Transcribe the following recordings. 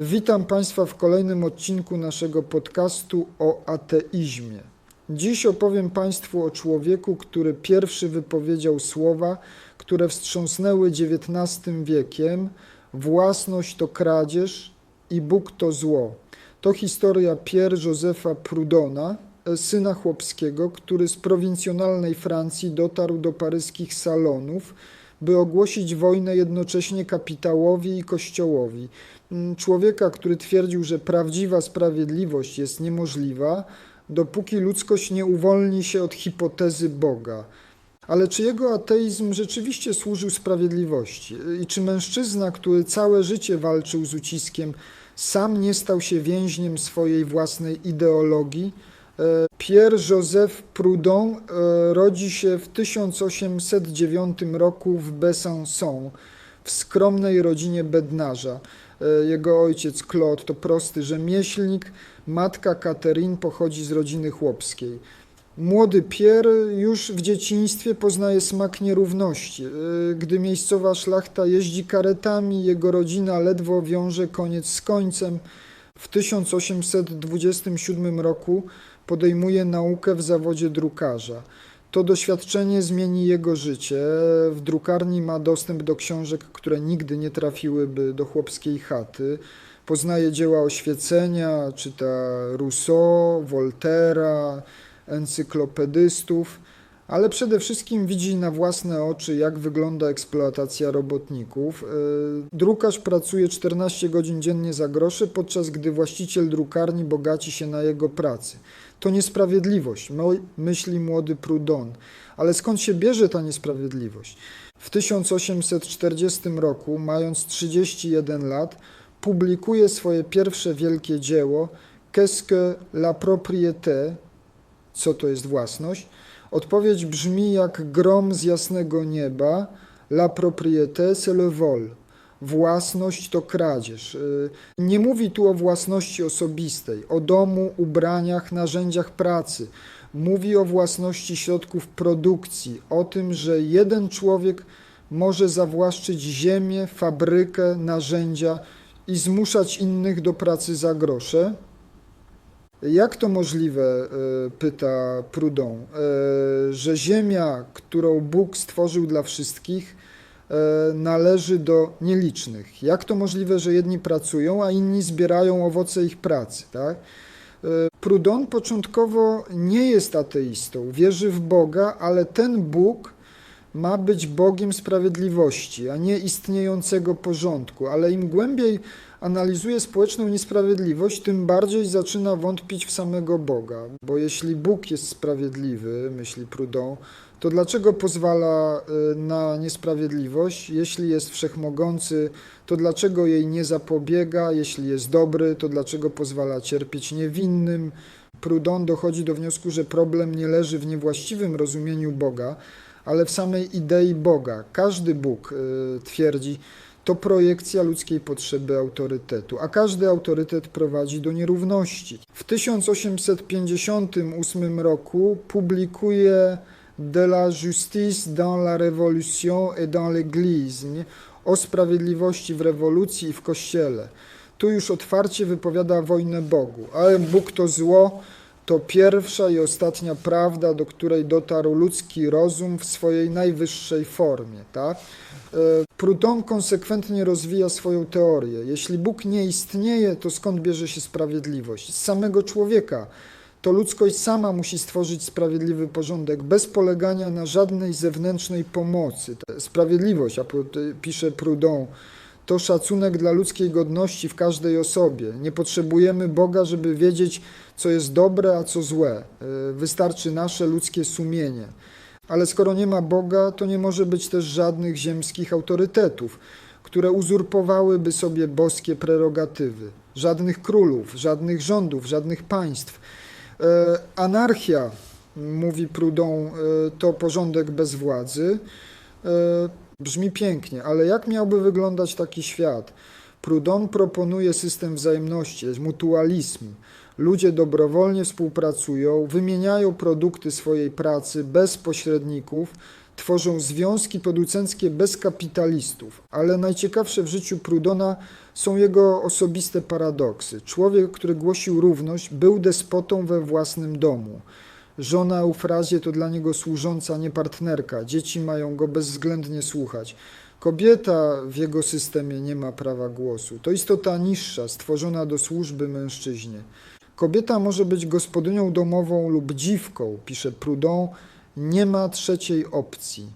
Witam Państwa w kolejnym odcinku naszego podcastu o ateizmie. Dziś opowiem Państwu o człowieku, który pierwszy wypowiedział słowa, które wstrząsnęły XIX wiekiem: Własność to kradzież i Bóg to zło. To historia Pierre Josepha Proudhona, syna chłopskiego, który z prowincjonalnej Francji dotarł do paryskich salonów, by ogłosić wojnę jednocześnie kapitałowi i kościołowi. Mm, Człowieka, który twierdził, że prawdziwa sprawiedliwość jest niemożliwa, dopóki ludzkość nie uwolni się od hipotezy Boga. Ale czy jego ateizm rzeczywiście służył sprawiedliwości? I czy mężczyzna, który całe życie walczył z uciskiem, sam nie stał się więźniem swojej własnej ideologii? E, Pierre-Joseph Proudhon e, rodzi się w 1809 roku w Besançon, w skromnej rodzinie bednarza. E, Jego ojciec Claude to prosty rzemieślnik, matka Catherine pochodzi z rodziny chłopskiej. Młody Pierre już w dzieciństwie poznaje smak nierówności. Gdy miejscowa szlachta jeździ karetami, jego rodzina ledwo wiąże koniec z końcem. W 1827 roku podejmuje naukę w zawodzie drukarza. To doświadczenie zmieni jego życie. W drukarni ma dostęp do książek, które nigdy nie trafiłyby do chłopskiej chaty. Poznaje dzieła oświecenia, czyta Rousseau, Voltera, encyklopedystów, ale przede wszystkim widzi na własne oczy, jak wygląda eksploatacja robotników. Yy, Drukarz pracuje 14 godzin dziennie za grosze, podczas gdy właściciel drukarni bogaci się na jego pracy. To niesprawiedliwość, myśli młody Proudhon. Ale skąd się bierze ta niesprawiedliwość? W 1840 roku, mając 31 lat, publikuje swoje pierwsze wielkie dzieło Qu'est-ce que la propriété? Co to jest własność? Odpowiedź brzmi jak grom z jasnego nieba. La propriété c'est le vol. Własność to kradzież. Y, Nie mówi tu o własności osobistej, o domu, ubraniach, narzędziach pracy. Mówi o własności środków produkcji, o tym, że jeden człowiek może zawłaszczyć ziemię, fabrykę, narzędzia i zmuszać innych do pracy za grosze. Jak to możliwe, e, pyta Proudhon, e, że ziemia, którą Bóg stworzył dla wszystkich, należy do nielicznych? Jak to możliwe, że jedni pracują, a inni zbierają owoce ich pracy? Tak? E, Proudhon początkowo nie jest ateistą, wierzy w Boga, ale ten Bóg ma być Bogiem sprawiedliwości, a nie istniejącego porządku. Ale im głębiej analizuje społeczną niesprawiedliwość, tym bardziej zaczyna wątpić w samego Boga. Bo jeśli Bóg jest sprawiedliwy, myśli Proudhon, to dlaczego pozwala y, na niesprawiedliwość? Jeśli jest wszechmogący, to dlaczego jej nie zapobiega? Jeśli jest dobry, to dlaczego pozwala cierpieć niewinnym? Proudhon dochodzi do wniosku, że problem nie leży w niewłaściwym rozumieniu Boga, ale w samej idei Boga. Każdy Bóg, y, twierdzi, to projekcja ludzkiej potrzeby autorytetu, a każdy autorytet prowadzi do nierówności. W 1858 roku publikuje De la justice dans la révolution et dans l'Église o sprawiedliwości w rewolucji i w Kościele. Tu już otwarcie wypowiada wojnę Bogu, ale Bóg to zło, to pierwsza i ostatnia prawda, do której dotarł ludzki rozum w swojej najwyższej formie. Tak? Proudhon konsekwentnie rozwija swoją teorię. Jeśli Bóg nie istnieje, to skąd bierze się sprawiedliwość? Z samego człowieka. To ludzkość sama musi stworzyć sprawiedliwy porządek, bez polegania na żadnej zewnętrznej pomocy. Sprawiedliwość, a pisze Proudhon, to szacunek dla ludzkiej godności w każdej osobie. Nie potrzebujemy Boga, żeby wiedzieć, co jest dobre, a co złe. E, Wystarczy nasze ludzkie sumienie. Ale skoro nie ma Boga, to nie może być też żadnych ziemskich autorytetów, które uzurpowałyby sobie boskie prerogatywy. Żadnych królów, żadnych rządów, żadnych państw. E, Anarchia, mówi Proudhon, e, to porządek bez władzy. E, Brzmi pięknie, ale jak miałby wyglądać taki świat? Proudhon proponuje system wzajemności, jest mutualizm. Ludzie dobrowolnie współpracują, wymieniają produkty swojej pracy bez pośredników, tworzą związki producenckie bez kapitalistów. Ale najciekawsze w życiu Proudhona są jego osobiste paradoksy. Człowiek, który głosił równość, był despotą we własnym domu. Żona Eufrazję to dla niego służąca, nie partnerka. Dzieci mają go bezwzględnie słuchać. Kobieta w jego systemie nie ma prawa głosu. To istota niższa, stworzona do służby mężczyźnie. Kobieta może być gospodynią domową lub dziwką, pisze Proudhon, nie ma trzeciej opcji.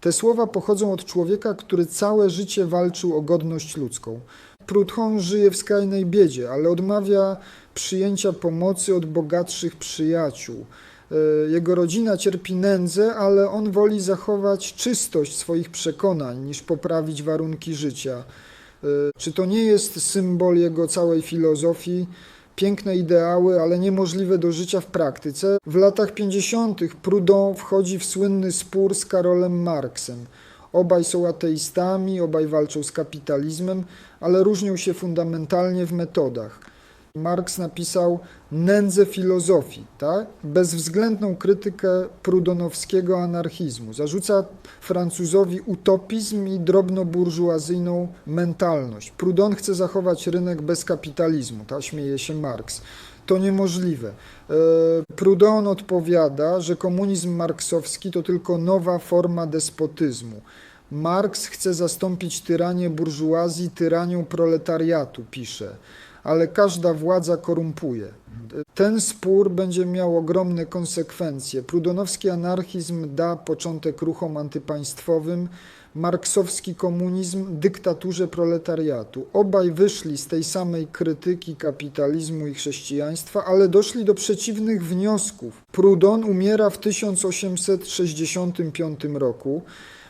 Te słowa pochodzą od człowieka, który całe życie walczył o godność ludzką. Proudhon żyje w skrajnej biedzie, ale odmawia przyjęcia pomocy od bogatszych przyjaciół. E, Jego rodzina cierpi nędzę, ale on woli zachować czystość swoich przekonań niż poprawić warunki życia. E, Czy to nie jest symbol jego całej filozofii? Piękne ideały, ale niemożliwe do życia w praktyce. W latach 50. Proudhon wchodzi w słynny spór z Karolem Marksem. Obaj są ateistami, obaj walczą z kapitalizmem, ale różnią się fundamentalnie w metodach. Marx napisał nędzę filozofii, tak? bezwzględną krytykę prudonowskiego anarchizmu. Zarzuca Francuzowi utopizm i drobnoburżuazyjną mentalność. Proudhon chce zachować rynek bez kapitalizmu, tak śmieje się Marx. To niemożliwe. E, Proudhon odpowiada, że komunizm marksowski to tylko nowa forma despotyzmu. Marks chce zastąpić tyranię burżuazji tyranią proletariatu, pisze ale każda władza korumpuje. Ten spór będzie miał ogromne konsekwencje. Prudonowski anarchizm da początek ruchom antypaństwowym, marksowski komunizm dyktaturze proletariatu. Obaj wyszli z tej samej krytyki kapitalizmu i chrześcijaństwa, ale doszli do przeciwnych wniosków. Proudhon umiera w 1865 roku,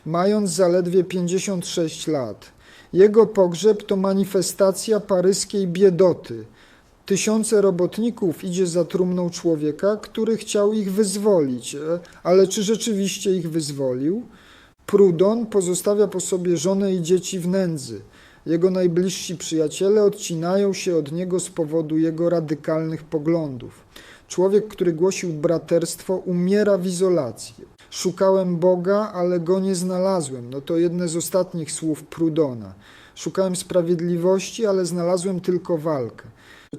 mając zaledwie 56 lat. Jego pogrzeb to manifestacja paryskiej biedoty. Tysiące robotników idzie za trumną człowieka, który chciał ich wyzwolić. E, Ale czy rzeczywiście ich wyzwolił? Proudhon pozostawia po sobie żonę i dzieci w nędzy. Jego najbliżsi przyjaciele odcinają się od niego z powodu jego radykalnych poglądów. Człowiek, który głosił braterstwo, umiera w izolacji. Szukałem Boga, ale go nie znalazłem. No to jedne z ostatnich słów Proudhona. Szukałem sprawiedliwości, ale znalazłem tylko walkę.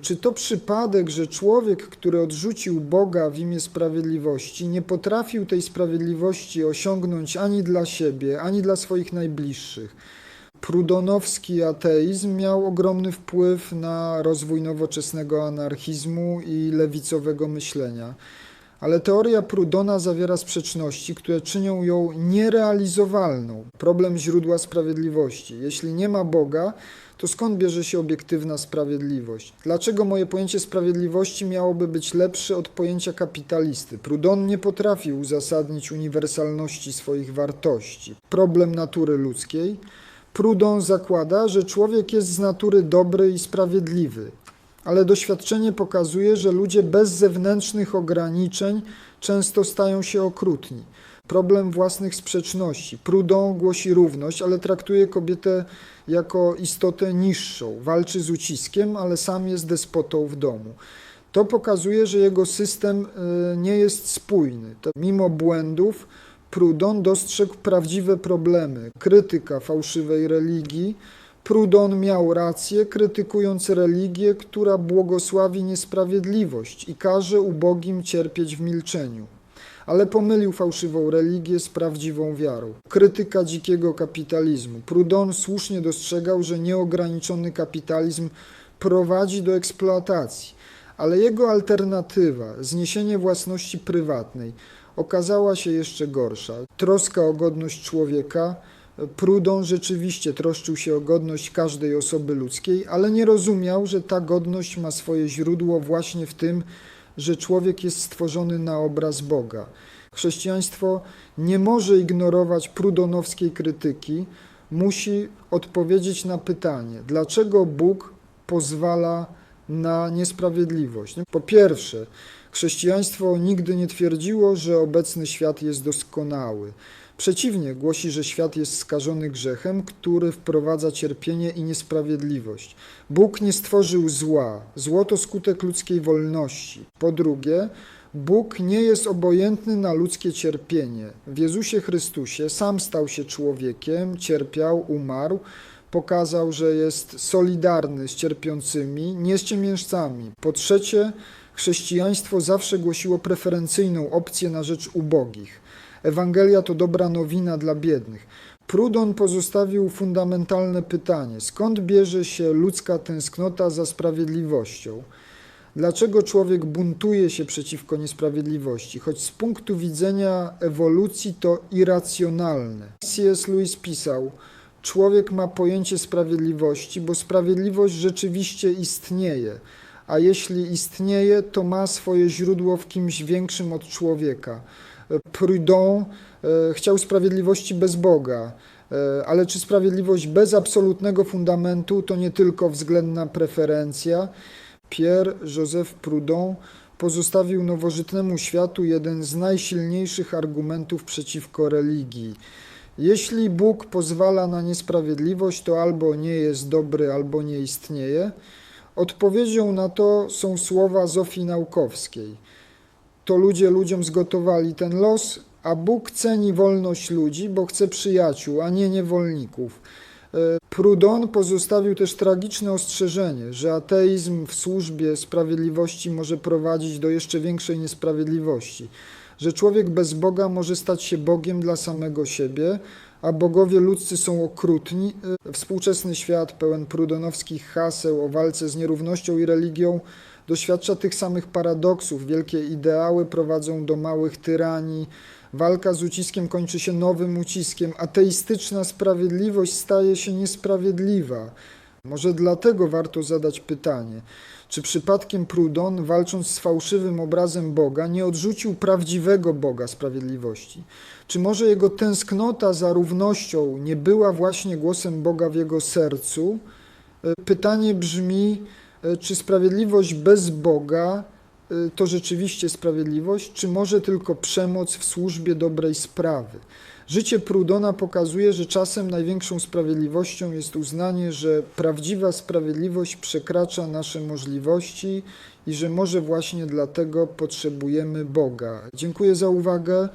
Czy to przypadek, że człowiek, który odrzucił Boga w imię sprawiedliwości, nie potrafił tej sprawiedliwości osiągnąć ani dla siebie, ani dla swoich najbliższych? Prudonowski ateizm miał ogromny wpływ na rozwój nowoczesnego anarchizmu i lewicowego myślenia. Ale teoria Proudhona zawiera sprzeczności, które czynią ją nierealizowalną. Problem źródła sprawiedliwości. Jeśli nie ma Boga, to skąd bierze się obiektywna sprawiedliwość? Dlaczego moje pojęcie sprawiedliwości miałoby być lepsze od pojęcia kapitalisty? Proudhon nie potrafił uzasadnić uniwersalności swoich wartości. Problem natury ludzkiej. Proudhon zakłada, że człowiek jest z natury dobry i sprawiedliwy ale doświadczenie pokazuje, że ludzie bez zewnętrznych ograniczeń często stają się okrutni. Problem własnych sprzeczności. Proudhon głosi równość, ale traktuje kobietę jako istotę niższą. Walczy z uciskiem, ale sam jest despotą w domu. To pokazuje, że jego system y, nie jest spójny. To mimo błędów Proudhon dostrzegł prawdziwe problemy. Krytyka fałszywej religii, Proudhon miał rację, krytykując religię, która błogosławi niesprawiedliwość i każe ubogim cierpieć w milczeniu. Ale pomylił fałszywą religię z prawdziwą wiarą. Krytyka dzikiego kapitalizmu. Proudhon słusznie dostrzegał, że nieograniczony kapitalizm prowadzi do eksploatacji, ale jego alternatywa, zniesienie własności prywatnej, okazała się jeszcze gorsza. Troska o godność człowieka, Proudhon rzeczywiście troszczył się o godność każdej osoby ludzkiej, ale nie rozumiał, że ta godność ma swoje źródło właśnie w tym, że człowiek jest stworzony na obraz Boga. Chrześcijaństwo nie może ignorować prudonowskiej krytyki, musi odpowiedzieć na pytanie, dlaczego Bóg pozwala na niesprawiedliwość. Po pierwsze, Chrześcijaństwo nigdy nie twierdziło, że obecny świat jest doskonały. Przeciwnie, głosi, że świat jest skażony grzechem, który wprowadza cierpienie i niesprawiedliwość. Bóg nie stworzył zła. Zło to skutek ludzkiej wolności. Po drugie, Bóg nie jest obojętny na ludzkie cierpienie. W Jezusie Chrystusie sam stał się człowiekiem, cierpiał, umarł, pokazał, że jest solidarny z cierpiącymi, nie z ciemiężcami. Po trzecie, chrześcijaństwo zawsze głosiło preferencyjną opcję na rzecz ubogich. Ewangelia to dobra nowina dla biednych. Prudon pozostawił fundamentalne pytanie: skąd bierze się ludzka tęsknota za sprawiedliwością? Dlaczego człowiek buntuje się przeciwko niesprawiedliwości? Choć z punktu widzenia ewolucji to irracjonalne. C.S. Lewis pisał: Człowiek ma pojęcie sprawiedliwości, bo sprawiedliwość rzeczywiście istnieje, a jeśli istnieje, to ma swoje źródło w kimś większym od człowieka. Proudhon e, chciał sprawiedliwości bez Boga, e, ale czy sprawiedliwość bez absolutnego fundamentu to nie tylko względna preferencja? Pierre Joseph Proudhon pozostawił nowożytnemu światu jeden z najsilniejszych argumentów przeciwko religii. Jeśli Bóg pozwala na niesprawiedliwość, to albo nie jest dobry, albo nie istnieje. Odpowiedzią na to są słowa Zofii Naukowskiej. To ludzie ludziom zgotowali ten los, a Bóg ceni wolność ludzi, bo chce przyjaciół, a nie niewolników. E, Proudhon pozostawił też tragiczne ostrzeżenie, że ateizm w służbie sprawiedliwości może prowadzić do jeszcze większej niesprawiedliwości, że człowiek bez Boga może stać się Bogiem dla samego siebie, a bogowie ludzcy są okrutni. E, Współczesny świat pełen prudonowskich haseł o walce z nierównością i religią doświadcza tych samych paradoksów. Wielkie ideały prowadzą do małych tyranii. Walka z uciskiem kończy się nowym uciskiem. Ateistyczna sprawiedliwość staje się niesprawiedliwa. Może dlatego warto zadać pytanie, czy przypadkiem Proudhon, walcząc z fałszywym obrazem Boga, nie odrzucił prawdziwego Boga sprawiedliwości? Czy może jego tęsknota za równością nie była właśnie głosem Boga w jego sercu? E, Pytanie brzmi, e, czy sprawiedliwość bez Boga y, to rzeczywiście sprawiedliwość, czy może tylko przemoc w służbie dobrej sprawy? Życie Proudhona pokazuje, że czasem największą sprawiedliwością jest uznanie, że prawdziwa sprawiedliwość przekracza nasze możliwości i że może właśnie dlatego potrzebujemy Boga. Dziękuję za uwagę.